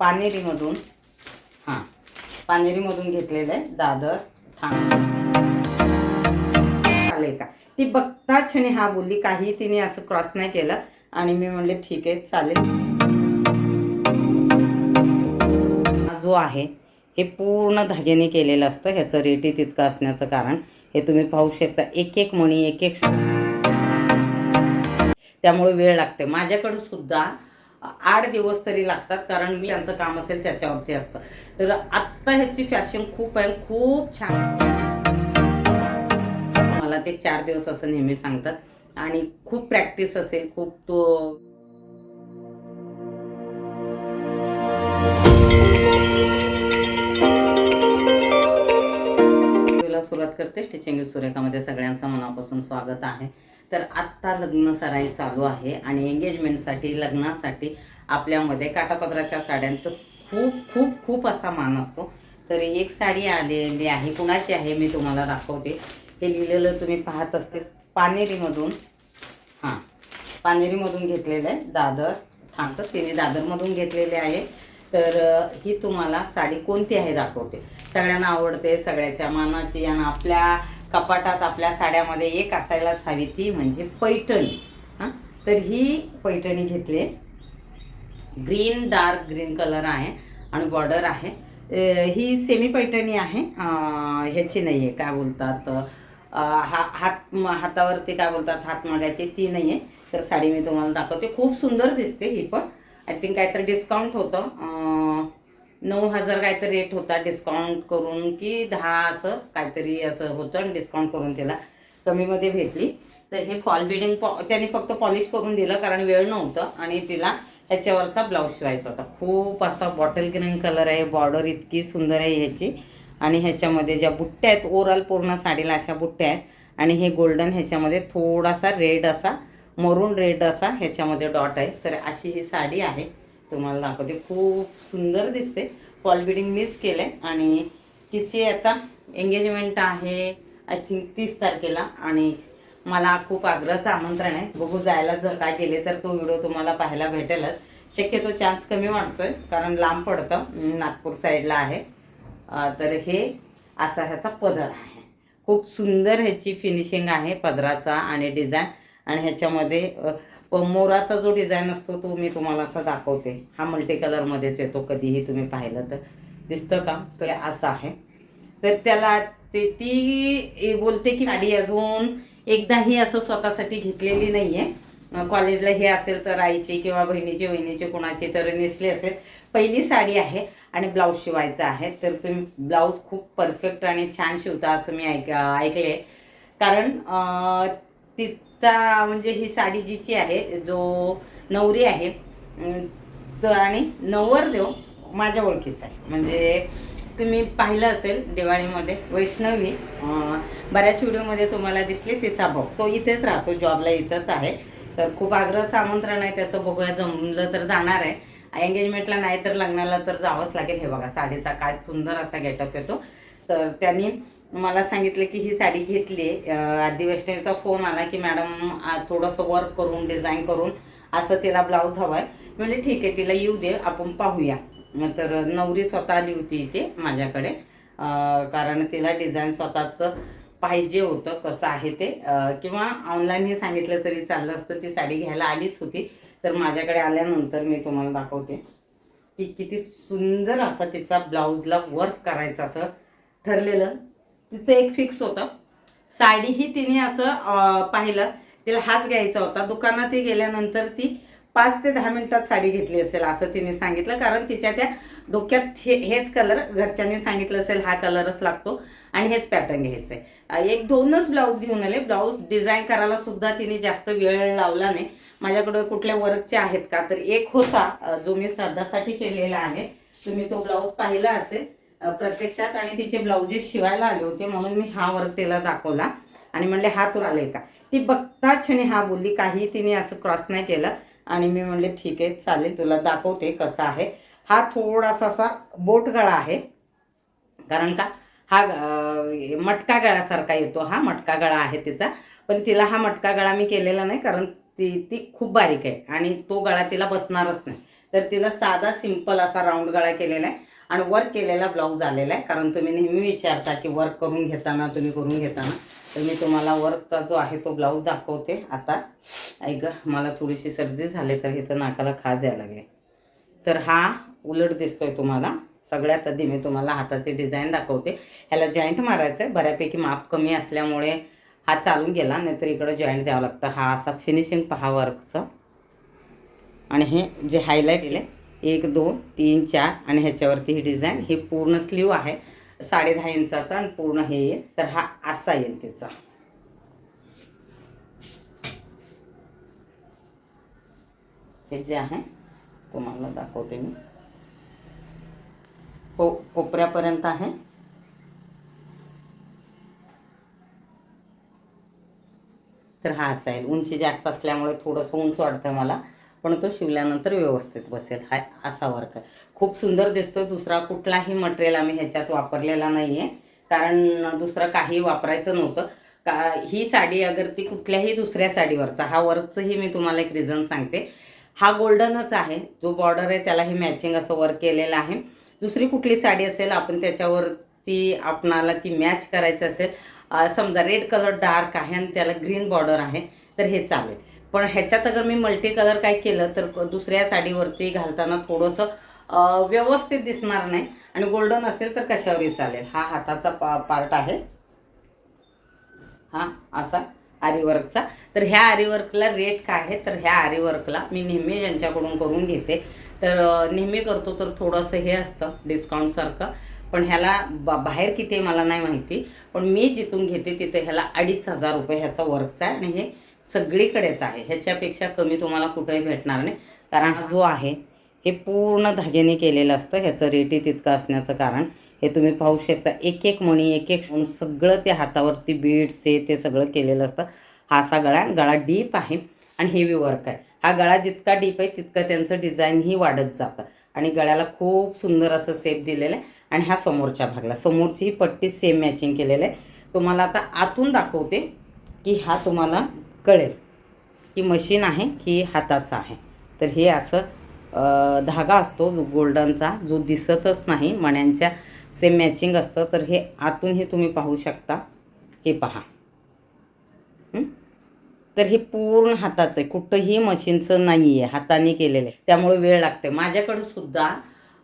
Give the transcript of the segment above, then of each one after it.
पानेरीमधून. हां. पानेरीमधून घेतलेलं आहे दादर ठाणे. चालेल का? ती बघता क्षणी हा बोलली काही तिने असं क्रॉस नाही केलं. आणि मी म्हणले ठीक आहे चालेल. हा जो आहे हे पूर्ण धाग्याने केलेलं असतं. ह्याचं रेटी तितकं असण्याचं कारण. हे तुम्ही पाहू शकता एक एक मणी एक एक त्यामुळे वेळ लागते माझ्याकडे सुद्धा आठ दिवस तरी लागतात कारण मी यांचं काम असेल त्याच्यावरती असतं. तर आत्ता ह्याची फॅशन खूप आहे खूप छान. मला ते चार दिवस असं नेहमी सांगतात. आणि खूप प्रॅक्टिस असेल खूप तो तुला सुरुवात करते स्टिचिंग सुरेखामध्ये सगळ्यांचं मनापासून स्वागत आहे. तर आत्ता लग्न सराई चालू आहे आणि एंगेजमेंटसाठी लग्नासाठी आपल्यामध्ये काटापदराच्या साड्यांचं खूप खूप खूप असा मान असतो. तर एक साडी आलेली आहे कुणाची आहे मी तुम्हाला दाखवते. हे लिहिलेलं तुम्ही पाहत असतील पानेरीमधून. हां पानेरीमधून घेतलेलं आहे दादर. हां तर तिने दादरमधून घेतलेले आहे. तर ही तुम्हाला साडी कोणती आहे दाखवते. सगळ्यांना आवडते सगळ्याच्या मानाची आणि आपल्या कपाटात आपल्या साड्यामध्ये एक असायलाच हवी ती म्हणजे पैठणी. हां? तर ही पैठणी घेतली. ग्रीन डार्क ग्रीन कलर आहे आणि बॉर्डर आहे. ही सेमी पैठणी आहे. ह्याची नाही आहे काय बोलतात हा हात हातावरती काय बोलतात हातमागाची ती नाही आहे तर साडी मी तुम्हाला दाखवते. खूप सुंदर दिसते ही पण. आय थिंक काहीतरी डिस्काउंट होतं. नऊ हजार काहीतरी रेट होता डिस्काउंट करून की दहा असं काहीतरी असं होतं आणि डिस्काउंट करून तिला कमीमध्ये भेटली. तर हे फॉल बिडिंग पॉ त्याने फक्त पॉलिश करून दिलं कारण वेळ नव्हतं आणि तिला ह्याच्यावरचा ब्लाऊज शिवायचा होता. खूप असा बॉटल ग्रीन कलर आहे बॉर्डर इतकी सुंदर आहे ह्याची. आणि ह्याच्यामध्ये ज्या बुट्ट्या आहेत ओव्हरऑल पूर्ण साडीला अशा बुट्ट्या आहेत. आणि हे गोल्डन ह्याच्यामध्ये थोडासा रेड असा मरून रेड असा ह्याच्यामध्ये डॉट आहे. तर अशी ही साडी आहे. तुम्हाला दाखवते. खूप सुंदर दिसते. फॉल बिडिंग मीच केलं आहे आणि तिची आता एंगेजमेंट आहे आय थिंक तीस तारखेला. आणि मला खूप आग्रहाचं आमंत्रण आहे. बघू जायला जर काय गेले तर तो व्हिडिओ तुम्हाला पाहायला भेटेलच. शक्यतो चान्स कमी वाटतोय कारण लांब पडतं. नागपूर साईडला आहे. तर हे असा ह्याचा पदर आहे. खूप सुंदर ह्याची फिनिशिंग आहे पदराचा आणि डिझाईन आणि ह्याच्यामध्ये प- मोराचा जो डिझाईन असतो तो मी तुम्हाला असा दाखवते. हा मल्टी कलरमध्येच येतो कधीही तुम्ही पाहिलं तर. दिसतं का? तर असा आहे. तर त्याला ते ती बोलते की गाडी अजून एकदाही असं स्वतःसाठी घेतलेली नाही आहे कॉलेजला हे असेल तर आईची किंवा बहिणीची वहिनीची कोणाची तर नेसली असेल. पहिली साडी आहे आणि ब्लाऊज शिवायचा आहे. तर तुम्ही ब्लाऊज खूप परफेक्ट आणि छान शिवता असं मी ऐक ऐकले कारण तिचा म्हणजे ही साडी जिची आहे जो नवरी आहे तो आणि नवरदेव माझ्या ओळखीचा आहे. म्हणजे तुम्ही पाहिलं असेल दिवाळीमध्ये वैष्णवी बऱ्याच व्हिडिओमध्ये तुम्हाला दिसली तिचा भाऊ. तो इथेच राहतो जॉबला इथंच आहे. तर खूप आग्रहाचं आमंत्रण आहे त्याचं बघूया जमलं तर जाणार आहे. एंगेजमेंटला नाही तर लग्नाला तर जावंच लागेल. हे बघा साडीचा काय सुंदर असा गेटअप येतो. तर त्यांनी मला सांगितलं की ही साडी घेतली आदिवैष्णवीचा फोन आला की मॅडम थोडंसं वर्क करून डिझाईन करून असं तिला ब्लाऊज हवा आहे म्हणजे ठीक आहे तिला येऊ दे आपण पाहूया. तर नवरी स्वतः आली होती इथे माझ्याकडे. कारण तिला डिझाईन स्वतःचं पाहिजे होतं कसं आहे ते. किंवा ऑनलाईन हे सांगितलं तरी चाललं असतं ती साडी घ्यायला आलीच होती. तर माझ्याकडे आल्यानंतर मी तुम्हाला दाखवते की किती सुंदर असा तिचा ब्लाऊजला वर्क करायचं असं ठरलेलं. तिचं एक फिक्स होतं. साडीही तिने असं पाहिलं. तिला हाच घ्यायचा होता. दुकानात ती गेल्यानंतर ती पाच ते दहा मिनिटात साडी घेतली असेल असं तिने सांगितलं. कारण तिच्या त्या डोक्यात हे हेच कलर घरच्यांनी सांगितलं असेल हा कलरच लागतो आणि हेच पॅटर्न घ्यायचं आहे एक दोनच ब्लाऊज घेऊन आले. ब्लाऊज डिझाईन करायला सुद्धा तिने जास्त वेळ लावला नाही. माझ्याकडे कुठल्या वर्कचे आहेत का? तर एक होता जो मी श्रद्धासाठी केलेला आहे. तुम्ही तो ब्लाऊज पाहिला असेल. प्रत्यक्षात आणि तिचे ब्लाऊजेस शिवायला आले होते म्हणून मी हा वर्क तिला दाखवला. आणि म्हणले हा तुला आले का? ती बघता क्षणी हा बोलली काही तिने असं क्रॉस नाही केलं. आणि मी म्हणले ठीक आहे चालेल तुला दाखवते कसा आहे. हा थोडासा असा बोट गळा आहे. कारण का? हा मटका गळासारखा येतो हा मटका गळा आहे तिचा. पण तिला हा मटका गळा मी केलेला नाही कारण ती ती खूप बारीक आहे. आणि तो गळा तिला बसणारच नाही. तर तिला साधा सिंपल असा राऊंड गळा केलेला आहे. आणि वर्क केलेला ब्लाऊज आलेला आहे. कारण तुम्ही नेहमी विचारता की वर्क करून घेताना तुम्ही करून घेताना. तर मी तुम्हाला वर्कचा जो आहे तो ब्लाऊज दाखवते आता. ऐक गं, मला थोडीशी सर्दी झाली तर इथं नाकाला खाज यायला लागले. तर हा उलट दिसतोय तुम्हाला. सगळ्यात आधी मी तुम्हाला हाताची डिझाईन दाखवते. ह्याला जॉईंट मारायचं आहे बऱ्यापैकी माप कमी असल्यामुळे हा चालून गेला. नाहीतर इकडं जॉईंट द्यावं लागतं. हा असा फिनिशिंग पहा वर्कचं आणि हे जे हायलाईट दिले एक दोन तीन चार आणि ह्याच्यावरती ही डिझाईन हे पूर्ण स्लीव आहे. साडे दहा इंचाचा आणि पूर्ण हे येईल तर हा असा येईल त्याचा. हे जे आहे तुम्हाला दाखवते मी. को कोपऱ्यापर्यंत आहे. तर हा असा येईल. उंची जास्त असल्यामुळे थोडंसं उंच वाटतं मला. पण तो शिवल्यानंतर व्यवस्थित बसेल. हा असा वर्क आहे. खूप सुंदर दिसतोय. दुसरा कुठलाही मटेरियल आम्ही ह्याच्यात वापरलेला नाही आहे कारण दुसरं काही वापरायचं नव्हतं. का ही साडी अगर ती कुठल्याही दुसऱ्या साडीवरचा हा वर्कचंही मी तुम्हाला एक रिझन सांगते. हा गोल्डनच आहे. जो बॉर्डर आहे त्याला हे मॅचिंग असं वर्क केलेलं आहे. दुसरी कुठली साडी असेल आपण त्याच्यावरती आपणाला ती मॅच करायची असेल समजा रेड कलर डार्क आहे आणि त्याला ग्रीन बॉर्डर आहे तर हे चालेल. पण ह्याच्यात अगर मी मल्टी कलर काय केलं तर क- दुसऱ्या साडीवरती घालताना थोडंसं व्यवस्थित दिसणार नाही. आणि गोल्डन असेल तर कशावरही चालेल. हा हाताचा पा पार्ट आहे. हा असा आरीवर्कचा. तर ह्या आरीवर्कला रेट काय आहे? तर ह्या आरीवर्कला मी नेहमी यांच्याकडून करून घेते. तर नेहमी करतो तर थोडंसं हे असतं डिस्काउंटसारखं पण ह्याला बा बाहेर किती आहे मला नाही माहिती. पण मी जिथून घेते तिथे ह्याला अडीच हजार रुपये ह्याचा वर्कचा आहे. आणि हे सगळीकडेच आहे. ह्याच्यापेक्षा कमी तुम्हाला कुठेही भेटणार नाही. कारण हा जो आहे हे पूर्ण धाग्याने केलेलं असतं. ह्याचं रेटही तितकं असण्याचं कारण. हे तुम्ही पाहू शकता एक एक मणी एक एक सगळं ते हातावरती बीड्स हे ते सगळं केलेलं असतं. हा असा गळा गळा डीप आहे आणि हेवी वर्क आहे. हा गळा जितका डीप आहे तितकं त्यांचं डिझाईनही वाढत जातं. आणि गळ्याला खूप सुंदर असं सेप दिलेलं आहे. आणि हा समोरच्या भागला. समोरची ही पट्टी सेम मॅचिंग केलेलं आहे. तुम्हाला आता आतून दाखवते की हा तुम्हाला कळेल की मशीन आहे की हाताचं आहे. तर हे असं धागा असतो जो गोल्डनचा जो दिसतच नाही मण्यांच्या सेम मॅचिंग असतं. तर हे आतून हे तुम्ही पाहू शकता. हे पहा. तर हे पूर्ण हाताचं आहे. कुठंही मशीनचं नाही आहे हाताने केलेलं आहे. त्यामुळे वेळ लागते माझ्याकडे सुद्धा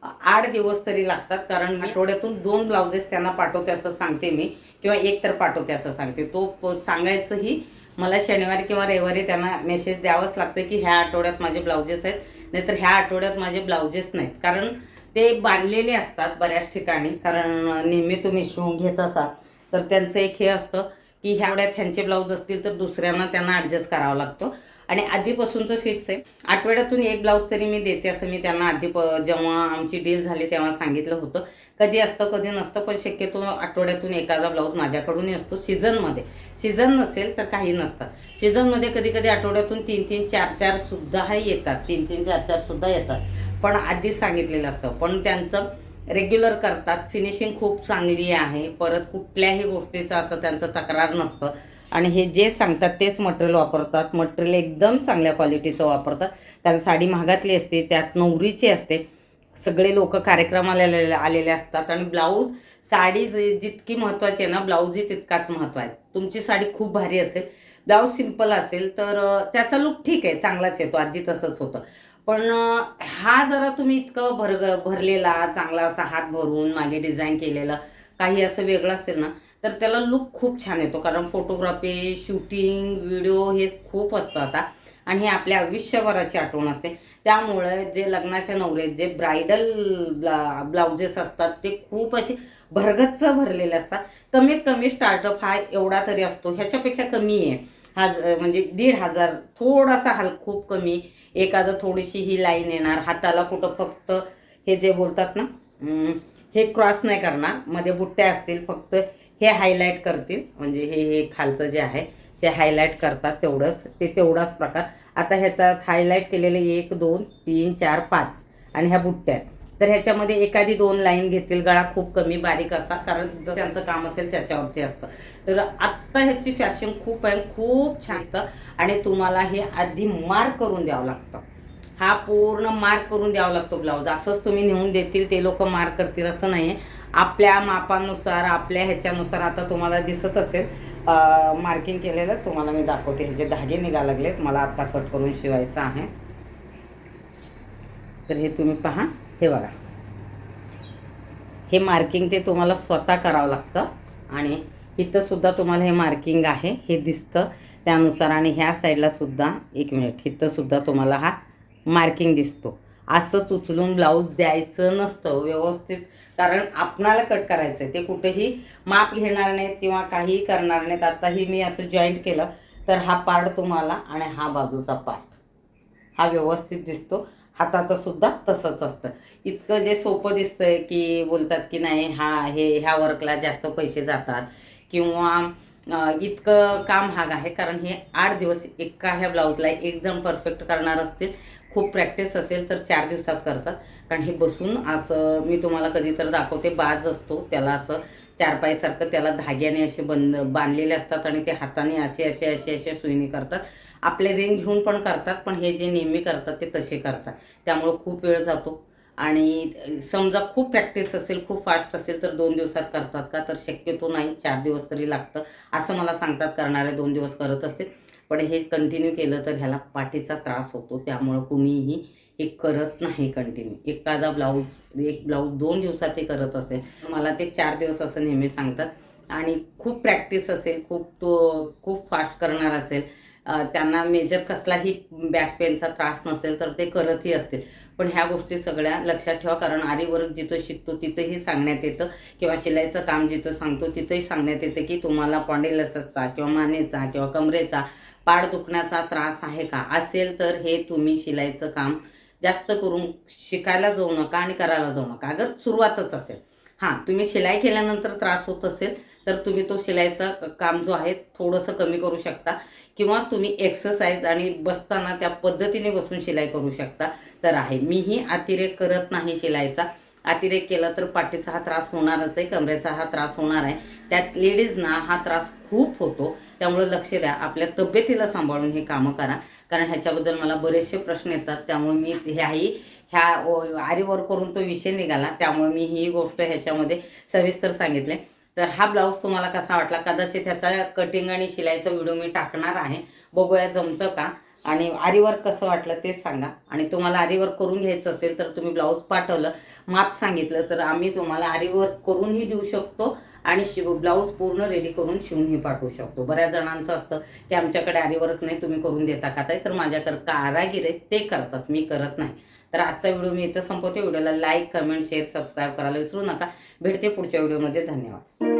आठ दिवस तरी लागतात. कारण मी आठवड्यातून दोन ब्लाउजेस त्यांना पाठवते असं सांगते मी. किंवा एक तर पाठवते असं सांगते. तो सांगायचंही मला शनिवारी किंवा रविवारी त्यांना मेसेज द्यावंच लागतं की ह्या आठवड्यात माझे ब्लाउजेस आहेत. नाहीतर ह्या आठवड्यात माझे ब्लाउजेस नाहीत. कारण ते बांधलेले असतात बऱ्याच ठिकाणी. कारण नेहमी तुम्ही शिवून घेत असाल. तर त्यांचं एक हे असतं की ह्या आठवड्यात ह्यांचे ब्लाऊज असतील तर दुसऱ्यांना त्यांना ॲडजस्ट करावा लागतो. आणि आधीपासूनचं फिक्स आहे. आठवड्यातून एक ब्लाऊज तरी मी देते असं मी त्यांना आधी प जेव्हा आमची डील झाली तेव्हा सांगितलं होतं. कधी असतं कधी नसतं पण शक्यतो आठवड्यातून एखादा ब्लाऊज माझ्याकडूनही असतो. सीझनमध्ये सीझन नसेल तर काही नसतं. सीझनमध्ये कधी कधी आठवड्यातून तीन तीन चार चार सुद्धा येतात. तीन तीन चार चार सुद्धा येतात. पण आधीच सांगितलेलं असतं. पण त्यांचं रेग्युलर करतात. फिनिशिंग खूप चांगली आहे. परत कुठल्याही गोष्टीचं असं त्यांचं तक्रार नसतं. आणि हे जे सांगतात तेच मटेरियल वापरतात. मटेरियल एकदम चांगल्या क्वालिटीचं वापरतात. कारण साडी महागातली असते त्यात नवरीची असते. सगळे लोक कार्यक्रमाला आलेले आलेले असतात आणि ब्लाऊज साडी जितकी महत्त्वाची आहे ना ब्लाऊजही तितकाच महत्त्व आहे. तुमची साडी खूप भारी असेल. ब्लाऊज सिंपल असेल तर त्याचा लुक ठीक आहे चांगलाच येतो आधी तसंच होतं. पण हा जरा तुम्ही इतकं भर भरलेला चांगला असा हात भरून मागे डिझाईन केलेला काही असं वेगळं असेल ना तर त्याला लुक खूप छान येतो. कारण फोटोग्राफी शूटिंग व्हिडिओ हे खूप असतं आता. आणि हे आपल्या आयुष्यभराची आठवण असते. त्यामुळे जे लग्नाच्या नवरेत जे ब्रायडल ब्ला ब्लाउजेस असतात ते खूप असे भरगच्च भरलेले असतात. कमीत कमी स्टार्टअप हा एवढा तरी असतो. ह्याच्यापेक्षा कमी आहे. हा म्हणजे दीड हजार थोडासा हल खूप कमी. एखादं थोडीशी ही लाईन येणार. हाताला कुठं फक्त हे जे बोलतात ना हे क्रॉस नाही करणार. मध्ये बुट्ट्या असतील फक्त हे हायलाईट करतील. म्हणजे हे हे खालचं जे आहे ते हायलाईट करतात तेवढंच. ते तेवढाच प्रकार. आता ह्याच्यात हायलाईट केलेले एक दोन तीन चार पाच आणि ह्या बुट्ट्या आहेत. तर ह्याच्यामध्ये एखादी दोन लाईन घेतील. गळा खूप कमी बारीक असा कारण जर त्यांचं काम असेल त्याच्यावरती असतं. तर आत्ता ह्याची फॅशन खूप आहे खूप छान असतं आणि तुम्हाला हे आधी मार्क करून द्यावं लागतं. हा पूर्ण मार्क करून द्यावा लागतो ब्लाऊज असंच तुम्ही नेऊन देतील ते लोक मार्क करतील असं नाही आहे आपल्या मापानुसार आपल्या ह्याच्यानुसार आता तुम्हाला दिसत असेल मार्किंग केलेलं तुम्हाला मी दाखवते. ह्याचे धागे निघा लागलेत मला आत्ता कट करून शिवायचं आहे. तर हे तुम्ही पहा. हे बघा. हे मार्किंग ते तुम्हाला स्वतः करावं लागतं. आणि इथंसुद्धा तुम्हाला हे मार्किंग आहे. हे दिसतं. त्यानुसार आणि ह्या साईडलासुद्धा एक मिनिट इथंसुद्धा तुम्हाला हा मार्किंग दिसतो. असंच उचलून ब्लाऊज द्यायचं नसतं व्यवस्थित. कारण आपणाला कट करायचं आहे ते कुठेही माप घेणार नाहीत किंवा काहीही करणार नाहीत. आताही मी असं जॉईंट केलं तर हा पार्ट तुम्हाला आणि हा बाजूचा पार्ट हा व्यवस्थित दिसतो. हाताचं सुद्धा तसंच असतं. इतकं जे सोपं दिसतंय की बोलतात की नाही हा हे ह्या वर्कला जास्त पैसे जातात. किंवा इतकं काम हाग आहे. कारण हे आठ दिवस एका ह्या ब्लाऊजला एक जण परफेक्ट करणार असतील. खूप प्रॅक्टिस असेल तर चार दिवसात करतात. कारण हे बसून असं मी तुम्हाला कधी तर दाखवते बाज असतो. त्याला असं चारपाईसारखं त्याला धाग्याने असे बंद बांधलेले असतात आणि ते हाताने असे असे असे असे सुईने करतात. आपले रिंग घेऊन पण करतात पण हे जे नेहमी करतात ते तसे करतात. त्यामुळं खूप वेळ जातो. आणि समजा खूप प्रॅक्टिस असेल खूप फास्ट असेल तर दोन दिवसात करतात का? तर शक्यतो नाही. चार दिवस तरी लागतं. असं मला सांगतात करणारे दोन दिवस करत असते पण हे कंटिन्यू केलं तर ह्याला पाठीचा त्रास होतो. त्यामुळं कुणीही हे करत नाही कंटिन्यू एखादा ब्लाऊज एक ब्लाऊज दोन दिवसात ते करत असेल. मला ते चार दिवस असं नेहमी सांगतात. आणि खूप प्रॅक्टिस असेल खूप तो खूप फास्ट करणार असेल. त्यांना मेजर कसलाही बॅक पेनचा त्रास नसेल तर ते करतही असतील. पण ह्या गोष्टी सगळ्या लक्षात ठेवा कारण आरीवर्क जिथं शिकतो तिथंही सांगण्यात येतं. किंवा शिलाईचं काम जिथं सांगतो तिथंही सांगण्यात येतं की तुम्हाला पॉन्डेलसचा किंवा मानेचा किंवा कमरेचा पाड दुखण्याचा त्रास आहे का? असेल तर हे तुम्ही शिलाईचं काम जास्त करून शिकायला जाऊ नका आणि करायला जाऊ नका. अगर सुरुवातच असेल. हां तुम्ही शिलाई केल्यानंतर त्रास होत असेल तर तुम्ही तो शिलाईचा काम जो आहे थोडंसं कमी करू शकता. किंवा तुम्ही एक्सरसाइज आणि बसताना त्या पद्धतीने बसून शिलाई करू शकता. तर आहे. मीही अतिरेक करत नाही शिलाईचा. अतिरेक केला तर पाठीचा हा त्रास होणारच आहे कमरेचा हा त्रास होणार आहे. त्यात लेडीजना हा त्रास खूप होतो. त्यामुळे लक्ष द्या आपल्या तब्येतीला सांभाळून हे कामं करा. कारण ह्याच्याबद्दल मला बरेचसे प्रश्न येतात. त्यामुळे मी ह्याही ह्या आरीवर करून तो विषय निघाला. त्यामुळे मी ही गोष्ट ह्याच्यामध्ये सविस्तर सांगितले. तर हा ब्लाऊज तुम्हाला कसा वाटला? कदाचित ह्याचा कटिंग आणि शिलाईचा व्हिडिओ मी टाकणार आहे. बघूया जमतं का? आणि आरीवर कसं वाटलं ते सांगा. आणि तुम्हाला आरीवर करून घ्यायचं असेल तर तुम्ही ब्लाऊज पाठवलं माप सांगितलं तर आम्ही तुम्हाला आरीवर्क करूनही देऊ शकतो आणि शिव ब्लाऊज पूर्ण रेडी करून शिवूनही पाठवू शकतो. बऱ्याच जणांचं असतं की आमच्याकडे आरीवर्क नाही तुम्ही करून देता का ताई? तर माझ्याकडे कारागिर आहे ते करतात मी करत नाही. तर आजचा व्हिडिओ मी इथं संपवते. व्हिडिओला लाईक कमेंट शेअर सबस्क्राईब करायला विसरू नका. भेटते पुढच्या व्हिडिओमध्ये. धन्यवाद.